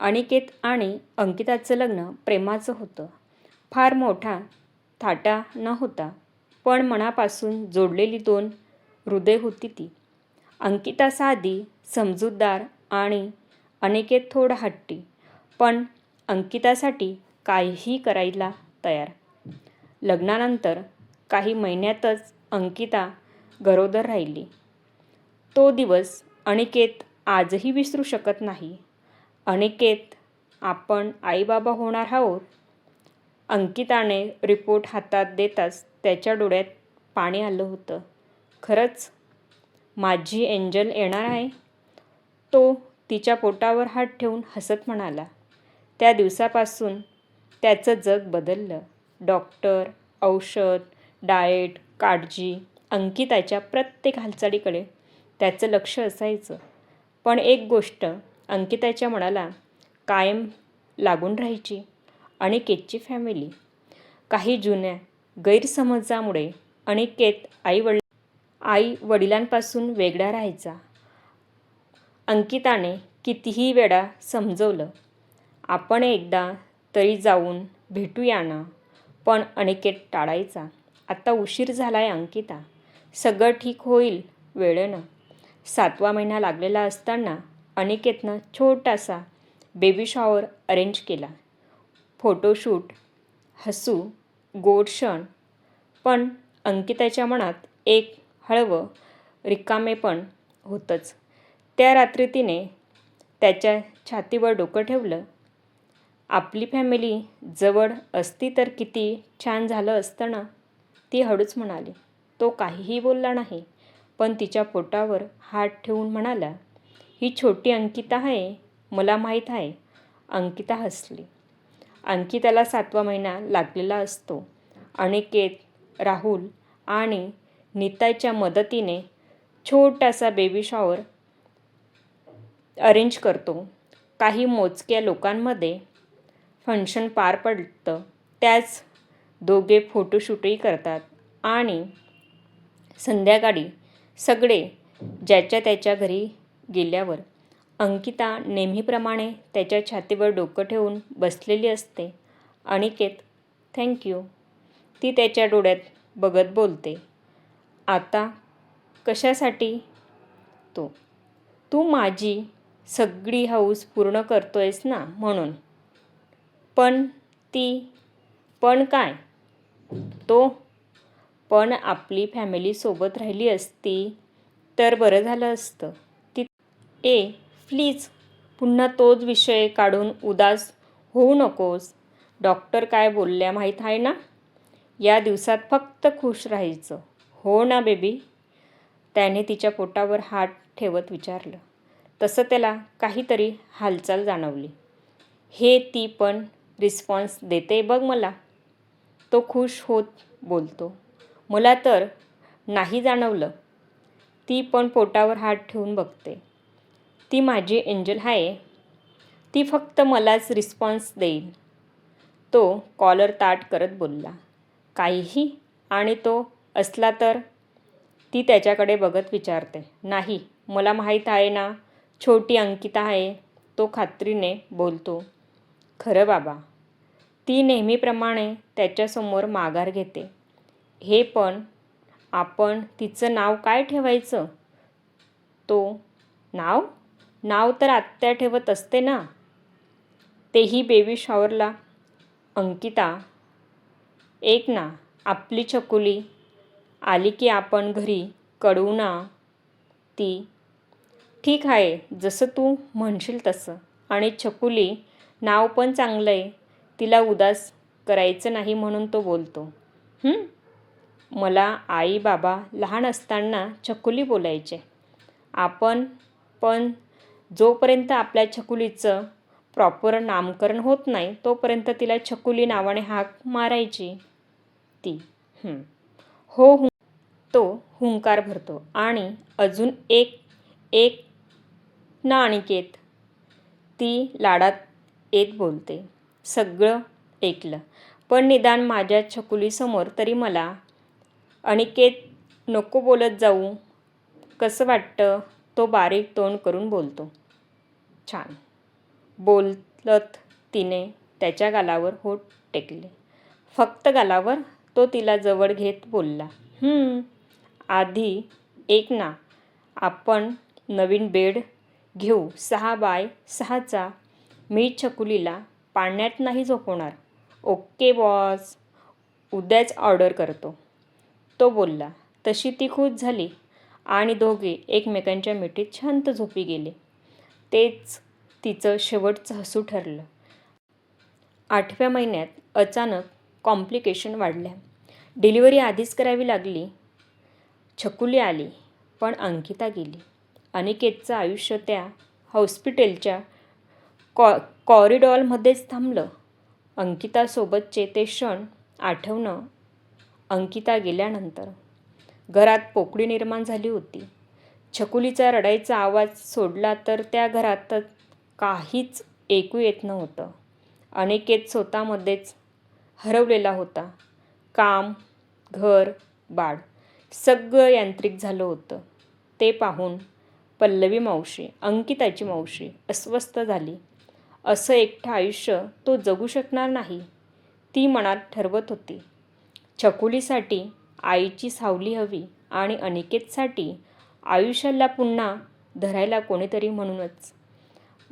अनिकेत आणि अंकिताचं लग्न प्रेमाचं होतं. फार मोठा थाटा न होता पण मनापासून जोडलेली दोन हृदय होती ती. अंकिता साधी समजूतदार आणि अनिकेत थोडा हट्टी पण अंकितासाठी काहीही करायला तयार. लग्नानंतर काही महिन्यातच अंकिता गरोदर राहिली. तो दिवस अनिकेत आजही विसरू शकत नाही. अनिकेत आपण आईबाबा होणार आहोत. अंकिताने रिपोर्ट हातात देताच त्याच्या डोळ्यात पाणी आलं होतं. खरंच माझी एंजल येणार आहे? तो तिच्या पोटावर हात ठेवून हसत म्हणाला. त्या दिवसापासून त्याचं जग बदललं. डॉक्टर औषध डाएट काळजी अंकिताच्या प्रत्येक हालचालीकडे त्याचं लक्ष असायचं. पण एक गोष्ट अंकिताच्या मनाला कायम लागून राहायची अनिकेतची फॅमिली काही जुन्या गैरसमजामुळे अनिकेत आई वडील आई वडिलांपासून वेगळा राहायचा. अंकिताने कितीही वेळा समजवलं आपण एकदा तरी जाऊन भेटूया ना? पण अनिकेत टाळायचा आता उशीर झाला आहे अंकिता सगळं ठीक होईल वेळेनं. सातवा महिना लागलेला असताना अनिकेतनं छोटासा बेबी शॉवर अरेंज केला. फोटोशूट हसू गोड क्षण. पण अंकिताच्या मनात एक हळवं रिकामेपण होतंच. त्या रात्री तिने त्याच्या छातीवर डोकं ठेवलं. आपली फॅमिली जवळ असती तर किती छान झालं असतं ना? ती हळूच म्हणाली. तो काहीही बोलला नाही पण तिच्या पोटावर हात ठेवून म्हणाला ही छोटी अंकिता आहे मला माहीत आहे. अंकिता हसली. अंकिताला सातवा महिना लागलेला असतो. अनिकेत राहुल आणि नीताच्या मदतीने छोटासा बेबी शॉवर अरेंज करतो. काही मोजक्या लोकांमध्ये फंक्शन पार पडतं. त्याच दोघे फोटोशूटही करतात आणि संध्याकाळी सगळे ज्याच्या त्याच्या घरी गेल्यावर अंकिता नेहमीप्रमाणे त्याच्या छातीवर डोकं ठेवून बसलेली असते. अनिकेत थँक्यू ती त्याच्या डोळ्यात बघत बोलते. आता कशासाठी? तो तू माझी सगळी हौस पूर्ण करतोयस ना म्हणून. पण ती पण काय? तो पण आपली फॅमिली सोबत राहिली असती तर बरं झालं असतं. ए प्लीज पुन्हा तोच विषय काढून उदास होऊ नकोस. डॉक्टर काय बोलल्या माहीत आहे ना? या दिवसात फक्त खुश राहायचं. हो ना बेबी? त्याने तिच्या पोटावर हात ठेवत विचारलं. तसं त्याला काहीतरी हालचाल जाणवली. हे ती पण रिस्पॉन्स देते बघ मला. तो खुश होत बोलतो. मला तर नाही जाणवलं. ती पण पोटावर हात ठेवून बघते. ती माझी एंजल आहे. ती फक्त मलाच रिस्पॉन्स देईल. तो कॉलर ताट करत बोलला. काहीही? आणि तो असला तर? ती त्याच्याकडे बघत विचारते. नाही मला माहीत आहे ना छोटी अंकिता आहे तो खात्रीने बोलतो. खरं बाबा. ती नेहमीप्रमाणे त्याच्यासमोर माघार घेते. हे पण आपण तिचं नाव काय ठेवायचं? तो नाव? नाव तर आत्या ठेवत असते ना? तेही बेबी शॉवरला. अंकिता. एक ना आपली छकुली. आली की आपण घरी कळवू ना. ती. ठीक आहे जसं तू म्हणशील तसं. आणि छकुली नाव पण चांगलं आहे तिला उदास करायचं नाही म्हणून तो बोलतो. मला आई बाबा लहान असताना छकुली बोलायचे. आपण पण जोपर्यंत आपल्या छकुलीचं प्रॉपर नामकरण होत नाही तोपर्यंत तिला छकुली नावाने हाक मारायची ती. हो हु तो हुंकार भरतो. आणि अजून एक एक ना अनिकेत ती लाडात येत बोलते. सगळं ऐकलं. पण निदान माझ्या छकुलीसमोर तरी मला अनिकेत नको बोलत जाऊ. कसं वाटतं? तो बारीक तोंड करून बोलतो. छान. बोलत तिने त्याच्या गालावर होठ टेकले. फक्त गालावर तो तिला जवळ घेत बोलला. आधी एक ना आपण नवीन बेड घेऊ. सहा बाय सहाचा मी छकुलीला पाण्यात नाही झोपवणार. Okay boss. उद्याच ऑर्डर करतो. तो बोलला. तशी ती खुश झाली. आणि दोघे एकमेकांच्या मिठीत शांत झोपी गेले. तेच तिचं शेवटचं हसू ठरलं. आठव्या महिन्यात अचानक कॉम्प्लिकेशन वाढल्या डिलिव्हरी आधीच करावी लागली. छकुली आली पण अंकिता गेली. अनिकेतचं आयुष्य त्या हॉस्पिटलच्या कॉ कॉरिडॉरमध्येच थांबलं. अंकितासोबतचे ते क्षण आठवणं अंकिता गेल्यानंतर. घरात पोकळी निर्माण झाली होती. छकुलीचा रडायचा आवाज सोडला तर त्या घरात काहीच ऐकू येत नव्हतं. अनिकेत स्वतःमध्येच हरवलेला होता. काम घर बाळ सगळं यांत्रिक झालं होतं. ते पाहून पल्लवी मावशी अंकिताची मावशी अस्वस्थ झाली. असं एकटं आयुष्य तो जगू शकणार नाही ती मनात ठरवत होती. छकुलीसाठी आईची सावली हवी आणि अनिकेतसाठी आयुष्याला पुन्हा धरायला कोणीतरी म्हणूनच.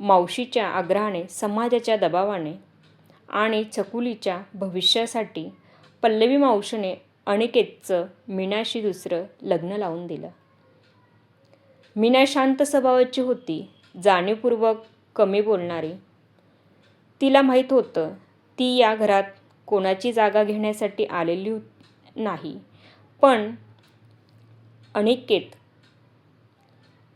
मावशीच्या आग्रहाने समाजाच्या दबावाने आणि चकुलीच्या भविष्यासाठी पल्लवी मावशीने अनिकेतचं मीनाशी दुसरं लग्न लावून दिलं. मीना शांत स्वभावाची होती जाणीवपूर्वक कमी बोलणारी. तिला माहीत होतं ती या घरात कोणाची जागा घेण्यासाठी आलेली नाही. पण अनिकेत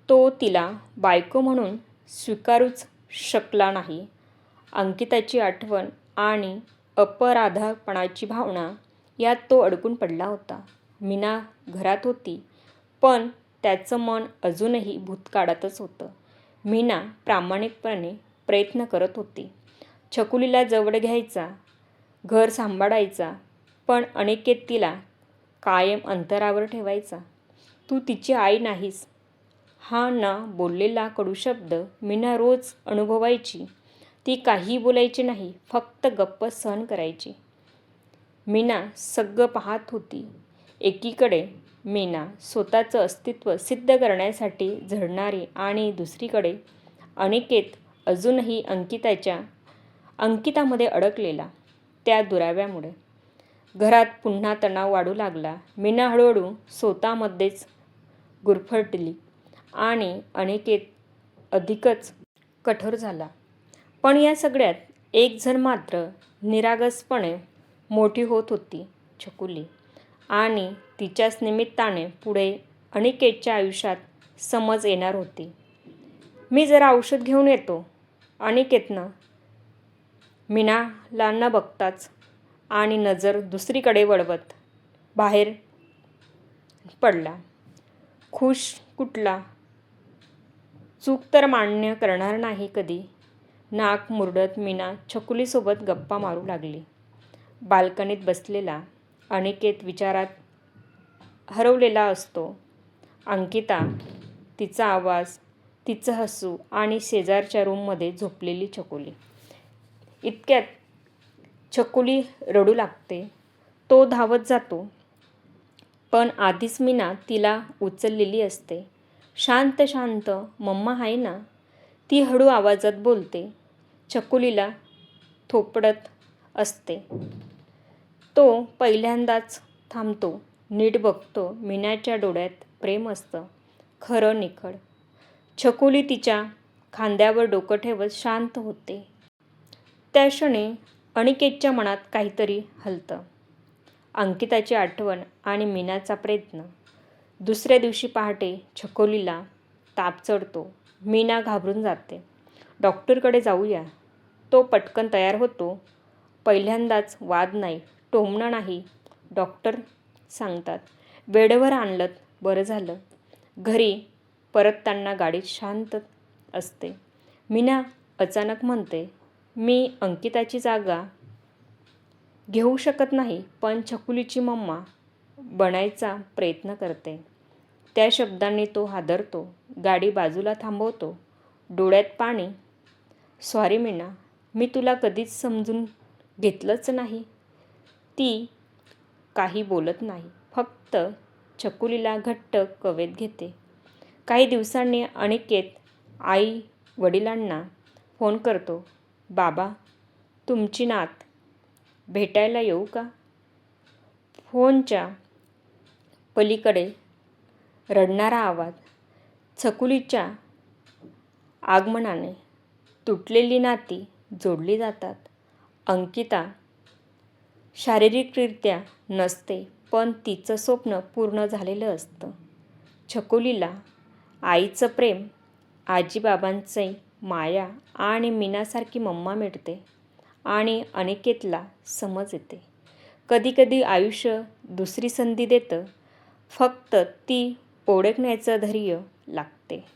तो तिला बायको म्हणून स्वीकारूच शकला नाही. अंकिताची आठवण आणि अपराधपणाची भावना यात तो अडकून पडला होता. मीना घरात होती पण त्याचं मन अजूनही भूतकाळातच होतं. मीना प्रामाणिकपणे प्रयत्न करत होती. छकुलीला जवळ घ्यायचा घर सांभाळायचा पण अनिकेत तिला कायम अंतरावर ठेवायचा. तू तिची आई नाहीस. हा ना बोललेला कडू शब्द मीना रोज अनुभवायची. ती काहीही बोलायची नाही फक्त गप्प सहन करायची. मीना सगळं पाहत होती. एकीकडे मीना स्वतःचं अस्तित्व सिद्ध करण्यासाठी झडणारी आणि दुसरीकडे अनिकेत अजूनही अंकिताच्या अंकितामध्ये अडकलेला त्या दुराव्यामुळे. घरात पुन्हा तणाव वाढू लागला. मीना हळूहळू स्वतःमध्येच गुरफटली आणि अनिकेत अधिकच कठोर झाला. पण या सगळ्यात एक जण मात्र निरागसपणे मोठी होत होती छकुली. आणि तिच्याच निमित्ताने पुढे अनिकेतच्या आयुष्यात समज येणार होती. मी जरा औषध घेऊन येतो. अनिकेतनं मीनाला न बघताच आणि नजर दुसरीकडे वळवत बाहेर पडला. खुश कुठला? चूक तर मान्य करणार नाही कधी. नाक मुरडत मीना छकुलीसोबत गप्पा मारू लागली. बाल्कनीत बसलेला अनिकेत विचारात हरवलेला असतो. अंकिता तिचा आवाज तिचं हसू आणि शेजारच्या रूममध्ये झोपलेली छकुली. इतक्यात छकुली रडू लागते. तो धावत जातो. पण आधीच मीना तिला उचललेली असते. शांत शांत मम्मा आहे ना? ती हळू आवाजात बोलते. छकुलीला थोपडत असते. तो पहिल्यांदाच थांबतो. नीट बघतो. मीनाच्या डोळ्यात प्रेम असतं. खरं निखळ. छकुली तिच्या खांद्यावर डोकं ठेवत शांत होते. त्या क्षणी अनिकेतच्या मनात काहीतरी हलतं. अंकिताची आठवण आणि मीनाचा प्रयत्न. दुसऱ्या दिवशी पहाटे छकोलीला ताप चढतो. मीना घाबरून जाते. डॉक्टरकडे जाऊया. तो पटकन तयार होतो. पहिल्यांदाच वाद नाही टोमणं नाही डॉक्टर सांगतात. वेळेवर आणलं बरं झालं. घरी परतताना गाडी शांत असते. मीना अचानक म्हणते मी अंकिताची जागा घेऊ शकत नाही पण छकुलीची मम्मा बनायचा प्रयत्न करते. त्या शब्दांनी तो हादरतो गाडी बाजूला थांबवतो डोळ्यात पाणी. सॉरी मीना मी तुला कधीच समजून घेतलंच नाही. ती काही बोलत नाही फक्त छकुलीला घट्ट कवेत घेते. काही दिवसांनी अनिकेत आई वडिलांना फोन करतो. बाबा तुमची नात भेटायला येऊ का? फोनच्या पलीकडे रडणारा आवाज छकुलीच्या आगमनाने तुटलेली नाती जोडली जातात. अंकिता शारीरिकरित्या नसते पण तिचं स्वप्न पूर्ण झालेलं असतं. छकुलीला आईचं प्रेम आजीबाबांचंही माया आणि मीनासारखी मम्मा मिळते आणि अनिकेतला समज येते. कधीकधी आयुष्य दुसरी संधी देतं. फक्त ती ओळखण्याचं धैर्य लागते.